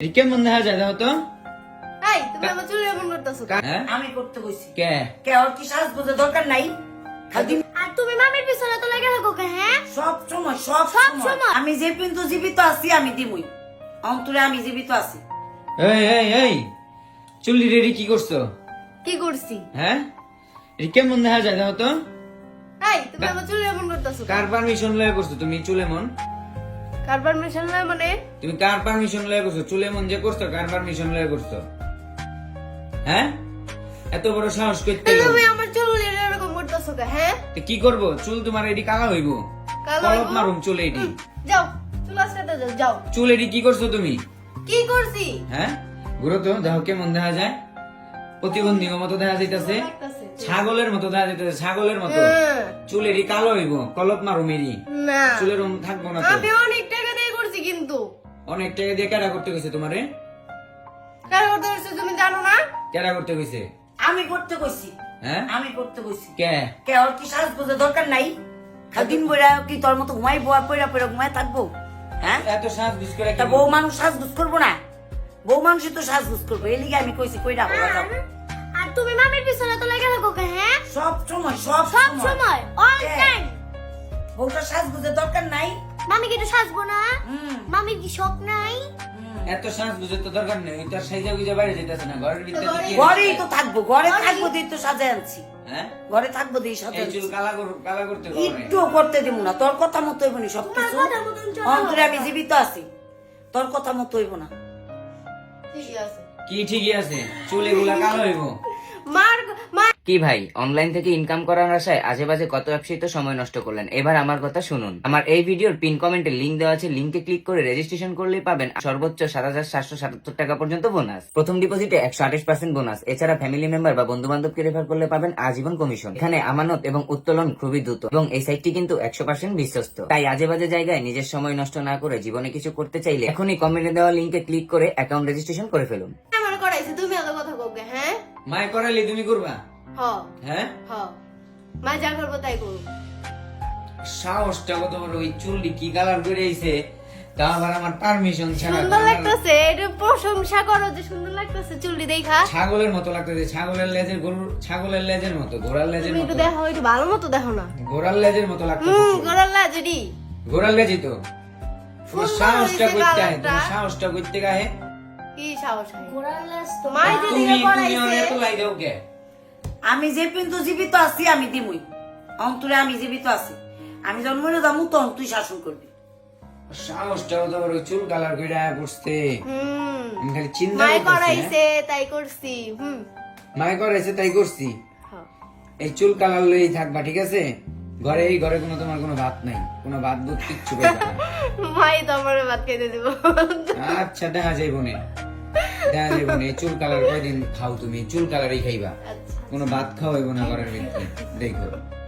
কেমন দেখা যায় দেখো তো। এই তুমি আমার চুল এমন করতেছো হ্যাঁ? আমি করতে কইছি। কে? কে ওর কি সাজগোজের দরকার নাই? খালি আর তুমি মামির পিছনে তো লেগে থাকো কে হ্যাঁ? সব সময় সব সব সময়। সময়। আমি যে কিন্তু জীবিত আছি আমি দিমুই। অন্তরে আমি জীবিত আছি। এই এই এই চুল্লি রেডি কি করছ? কি করছি? হ্যাঁ? কেমন দেখা যায় দেখো তো। এই তুমি আমার চুল এমন করতেছো কার পারমিশন লয়ে করছ তুমি চুলে মন? কার পারমিশন নয় মানে? তুমি কার পারমিশন লয়ে করছ? চুলে মন যে করছ কার পারমিশন লয়ে করছ? হ্যাঁ? এত বড় সাহস করতে তুমি আমার চুল এরকম করতেছো হ্যাঁ? কি করব? চুল তোমার এডি কালা হইব? কালা হইবো? মারুম চুল এডি। যাও চুল আসতে যাও যাও। চুল এডি কি করছ তুমি? কি করছি? হ্যাঁ? ঘুরো তো কেমন দেখা যায়। প্রতিবন্ধী মতো দেখা যাইতাছে। ছাগলের মতো দেখা যাইতাছে ছাগলের মতো। হ্যাঁ। চুল এডি কালো হইব কলপ মারুম এডি। চুলের থাকব না আমি অনেক অনেক টাকা দিয়ে কেডা করতে গেছে তোমারে? কার করতে তুমি জানো না? কেডা করতে গেছে আমি করতে কইছি। হ্যাঁ? আমি করতে কইছি। কে? কে ওর কি সাজগোজের দরকার নাই? খালি দিন বইরা কি তোর মতো ঘুমাই বয়া পয়রা পয়রা ঘুমাই থাকব? হ্যাঁ? এত সাজ বিস করে তা বউ মানুষ সাজগুজ করব না? বউ মানুষই তো সাজগুজ করব। এই লিগে আমি কইছি কইরা হওয়া যাব আর তুমি মামির পিছনে তো লেগে থাকো কে হ্যাঁ? সব সময় সব সব সময়। অল। টাইম বউটা সাজগুজের দরকার নাই? মামি কি একটু সাজবো না? মামির কি শখ নাই? এত সাজ বুঝে তো দরকার নেই তার সাইজা গুজা বাইরে যেতেছে না ঘরের ভিতরে ঘরেই তো থাকব ঘরে থাকব দিয়ে তো সাজাই আনছি। হ্যাঁ? ঘরে থাকব দিয়ে আনছি চুল কালা কর কালা করতে একটু করতে দিব না তোর কথা মতো হইব না সব কিছু। অন্তরে আমি জীবিত আছি। তোর কথা মতো হইব না। ঠিকই আছে। কি ঠিকই আছে? চুল এগুলা কালো হইব। মার মার কি ভাই অনলাইন থেকে ইনকাম করার আশায় আজে বাজে কত ব্যবসায়ী তো সময় নষ্ট করলেন? এবার আমার কথা শুনুন। আমার এই ভিডিওর পিন কমেন্টে লিঙ্ক দেওয়া আছে লিংকে ক্লিক করে রেজিস্ট্রেশন করলেই পাবেন সর্বোচ্চ সাত হাজার সাতশো সাতাত্তর টাকা পর্যন্ত বোনাস প্রথম ডিপোজিটে একশো আঠাশ পার্সেন্ট বোনাস এছাড়া ফ্যামিলি মেম্বার বা বন্ধু বান্ধবকে রেফার করলে পাবেন আজীবন কমিশন এখানে আমানত এবং উত্তোলন খুবই দ্রুত এবং এই সাইটটি কিন্তু একশো পার্সেন্ট বিশ্বস্ত। তাই আজে বাজে জায়গায় নিজের সময় নষ্ট না করে জীবনে কিছু করতে চাইলে এখনই কমেন্টে দেওয়া লিংকে ক্লিক করে অ্যাকাউন্ট রেজিস্ট্রেশন করে ফেলুন। আমার করাইছে তুমি কথা কওকে হ্যাঁ? মায় করাইলি তুমি করবা? হ্যাঁ? মা যা করব তাই করব সাহসটা কত বড় ওই চুলটি কি কালার করে আইছে তা আবার আমার পারমিশন ছাড়া সুন্দর লাগতেছে এটা প্রশংসা করো যে সুন্দর লাগতেছে চুলটি দেখা। ছাগলের মতো লাগতেছে ছাগলের লেজের গরুর ছাগলের লেজের মতো ঘোড়ার লেজের তুমি মতো। একটু দেখো একটু ভালো মতো দেখো না। ঘোড়ার লেজের মতো লাগতেছে হুম চুল। গরল্লা যদি ঘোড়ার লেজই তো। সাহসটা করতে আহে তোমার সাহসটা করতে গাহে কি সাহস হয়? মাই যদি তুমি তুমি করাইছে অনেক লাই দাও কে? আমি যে কিন্তু জীবিত আছি আমি দিমুই। অন্তরে আমি জীবিত আছি। আমি জন্ম নিয়ে যাব তখন তুই শাসন করবি। বড় চুল কালার করে আয়া হুম। আমি খালি চিন্তা মাই হ্যাঁ? করাইছে তাই করছি হুম। মায় করাইছে তাই করছি। হ্যাঁ। এই চুল কালার লই থাকবা ঠিক আছে? ঘরে এই ঘরে কোনো তোমার কোনো ভাত নাই। কোনো ভাত দুধ কিচ্ছু না। মাই তো আমার ভাত খেতে দিব। আচ্ছা দেখা যাইব নে। দেখা যাইব নে চুল কালার কয়দিন খাও তুমি? চুল কালারই খাইবা। আচ্ছা। কোনো ভাত খাওয়াইব না ঘরের ভিতরে। দেখো।